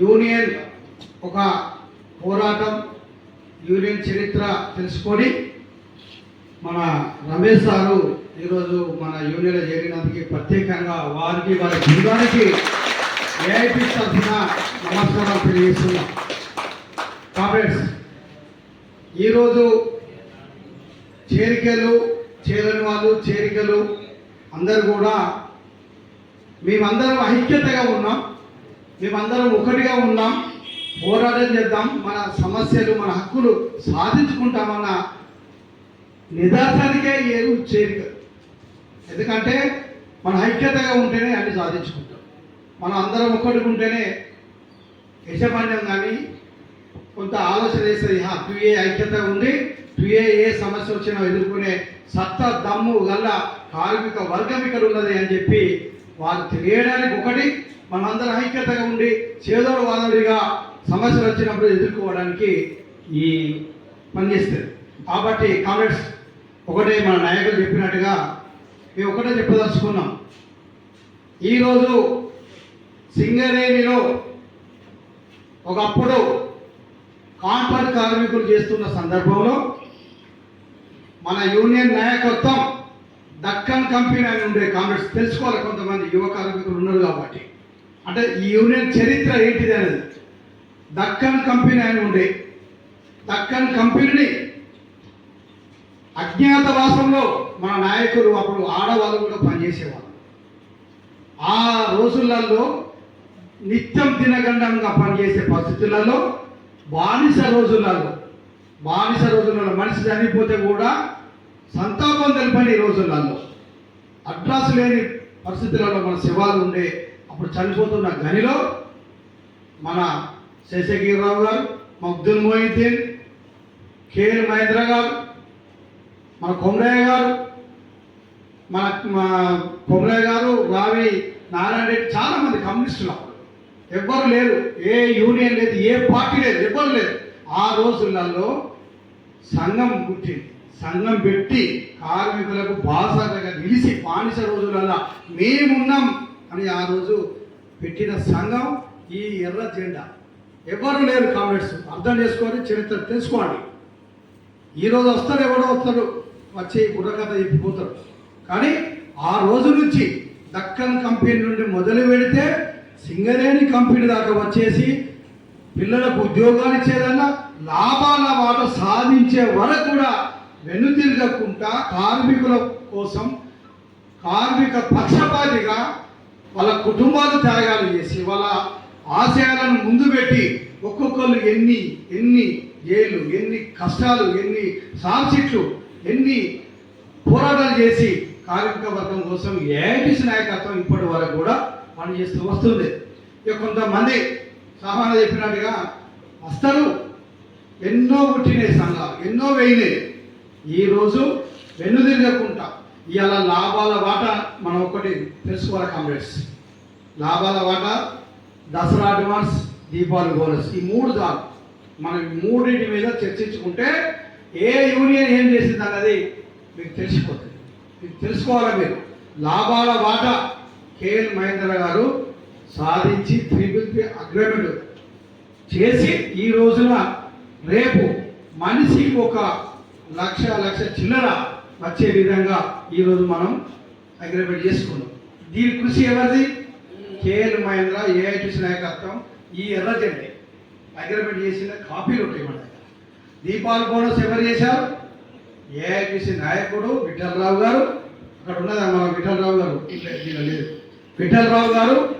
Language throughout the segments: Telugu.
యూనియన్ ఒక పోరాటం యూనియన్ చరిత్ర తెలుసుకొని మన రమేష్ సారు ఈరోజు మన యూనియన్లో చేరినందుకు ప్రత్యేకంగా వారికి వారి బృందానికి ఏఐపీ తరఫున నమస్కారం తెలియజేస్తున్నాం. కామెంట్స్ ఈరోజు చేరికలు చేరని వాళ్ళు చేరికలు అందరూ కూడా మేమందరం ఐక్యతగా ఉన్నాం. మేమందరం ఒకటిగా ఉన్నాం. పోరాటం చేద్దాం. మన సమస్యలు మన హక్కులు సాధించుకుంటామన్న నిదర్శనకే ఏరు చేరిక ఎందుకంటే మన ఐక్యతగా ఉంటేనే అన్ని సాధించుకుంటాం. మనం అందరం ఒకటి ఉంటేనే యజమాన్యం కానీ కొంత ఆలోచన చేస్తుంది క్యూఏ ఐక్యత ఉంది. క్యూఏ ఏ సమస్య వచ్చినా ఎదుర్కొనే సత్త దమ్ము గల్ల కార్మిక వర్గం ఇక్కడ ఉన్నది అని చెప్పి వాళ్ళు తెలియడానికి ఒకటి మనందరం ఐక్యతగా ఉండి చేదోడు వాదోడిగా సమస్యలు వచ్చినప్పుడు ఎదుర్కోవడానికి ఈ పనిచేస్తుంది కాబట్టి కామెంట్స్ ఒకటే మన నాయకులు చెప్పినట్టుగా మేము ఒకటే చెప్పదలుచుకున్నాం. ఈరోజు సింగరేణిలో ఒకప్పుడు కాంట్రాక్ట్ కార్మికులు చేస్తున్న సందర్భంలో మన యూనియన్ నాయకత్వం దక్కన్ కంపెనీ అని ఉండే కాంగ్రెస్ తెలుసుకోవాలి కొంతమంది యువ కార్మికులు ఉన్నారు కాబట్టి. అంటే ఈ యూనియన్ చరిత్ర ఏంటిది అనేది. దక్కన్ కంపెనీ అని ఉండే దక్కన్ కంపెనీని అజ్ఞాతవాసంలో మన నాయకులు అప్పుడు ఆడవాళ్ళు కూడా పనిచేసేవాళ్ళు. ఆ రోజులలో నిత్యం దినగండంగా పనిచేసే పరిస్థితులలో బానిస రోజులలో బానిస రోజులలో మనిషి చనిపోతే కూడా సంతాపం తెలిపని రోజులలో. అడ్రస్ లేని పరిస్థితులలో మన శివాలు ఉండే అప్పుడు చనిపోతున్న గనిలో మన శేషగిరిరావు గారు మబ్దుల్ మొయిద్దీన్ కేఎల్ మహేంద్ర గారు మన కొమరయ్య గారు మన మా కొమరయ్య గారు రావి నారాయణ రెడ్డి చాలామంది కమ్యూనిస్టులు అప్పుడు. ఎవ్వరు లేరు. ఏ యూనియన్ లేదు ఏ పార్టీ లేదు ఎవ్వరు లేదు ఆ రోజులలో సంఘం పుట్టింది. సంఘం పెట్టి కార్మికులకు బాసటగా నిలిచి బానిస రోజులలో మేమున్నాం అని ఆ రోజు పెట్టిన సంఘం ఈ ఎర్ర జెండా. ఎవరు లేరు కామెంట్స్ అర్థం చేసుకొని చరిత్ర తెలుసుకోండి. ఈరోజు వస్తారు ఎవడో వస్తారు వచ్చి బుర్రకథ చెప్పిపోతారు. కానీ ఆ రోజు నుంచి దక్కన్ కంపెనీ నుండి మొదలు పెడితే సింగరేణి కంపెనీ దాకా వచ్చేసి పిల్లలకు ఉద్యోగాలు ఇచ్చేదన్నా లాభాల వాట సాధించే వరకు కూడా వెనుతిరగకుండా కార్మికుల కోసం కార్మిక పక్షపాతిగా వాళ్ళ కుటుంబాలు త్యాగాలు చేసి వాళ్ళ ఆశయాలను ముందు పెట్టి ఒక్కొక్కరు ఎన్ని ఎన్ని ఏళ్ళు ఎన్ని కష్టాలు ఎన్ని సాక్షిట్లు ఎన్ని పోరాటాలు చేసి కార్మిక వర్గం కోసం ఏఐటీసీ నాయకత్వం ఇప్పటి వరకు కూడా పనిచేస్తూ వస్తుంది. ఇక కొంతమంది సామాన్య చెప్పినట్టుగా అస్తలు ఎన్నో పుట్టినాయి సంఘాలు ఎన్నో వేయినాయి. ఈరోజు వెన్నుదిరగకుండా ఇవాళ లాభాల వాట మనం ఒకటి తెలుసుకోవాలి కామ్రేడ్స్. లాభాల వాట దసరా అడ్వాన్స్ దీపావళి బోనస్. ఈ మూడు చాలు. మనం మూడింటి మీద చర్చించుకుంటే ఏ యూనియన్ ఏం చేసింది అన్నది మీకు తెలిసిపోతుంది. మీకు తెలుసుకోవాలి మీరు. లాభాల వాటా కేఎల్ మహేంద్ర గారు సాధించి త్రిబుల్ పి అగ్రిమెంట్ చేసి ఈ రోజున రేపు మనిషికి ఒక లక్ష లక్ష చిల్లర వచ్చే విధంగా ఈరోజు మనం అగ్రిమెంట్ చేసుకున్నాం. దీని కృషి ఎవరిది? కేఎల్ మహేంద్ర ఏఐటిసి నాయకత్వం ఈ ఎర్ర అగ్రిమెంట్ చేసిన కాపీలు ఉంటాయి మన దగ్గర. దీపావళి బోనస్ ఎవరు చేశారు? ఏఐటీసీ నాయకుడు విఠలరావు గారు. అక్కడ ఉన్నదా మన విఠలరావు గారు. ఇట్లా- లేదు. విఠలరావు గారు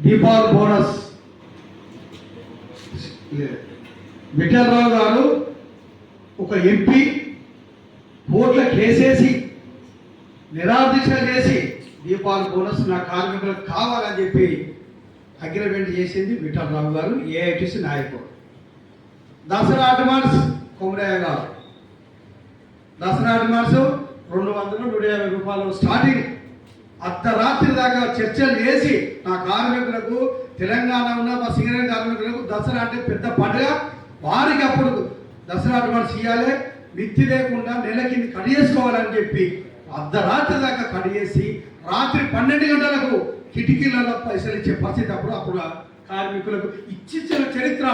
దీపాల్ బోనస్. విఠలరావు గారు ఒక ఎంపీ కోట్ల కేసేసి నిరాదీక్ష చేసి దీపావళి బోనస్ నా కార్మికులకు కావాలని చెప్పి అగ్రిమెంట్ చేసింది విఠలరావు గారు ఏఐటిసి నాయకుడు. దసరా అడ్వాన్స్ కొమరయ్య గారు. దసరా అడ్వాన్స్ రెండు వందలు నూట యాభై రూపాయలు స్టార్టింగ్ అర్ధరాత్రి దాకా చర్చలు చేసి నా కార్మికులకు తెలంగాణ ఉన్న మా సింగరేణ కార్మికులకు దసరా అంటే పెద్ద పండుగ. వారికి అప్పుడు దసరా అడ్వాన్స్ ఇవ్వాలి మిత్తి లేకుండా నెలకి కడిగేసుకోవాలని చెప్పి అర్ధరాత్రి దాకా కడిగేసి రాత్రి పన్నెండు గంటలకు కిటికీలలో పైసలు ఇచ్చే పరిస్థితి అప్పుడు అప్పుడు కార్మికులకు ఇచ్చిన చరిత్ర.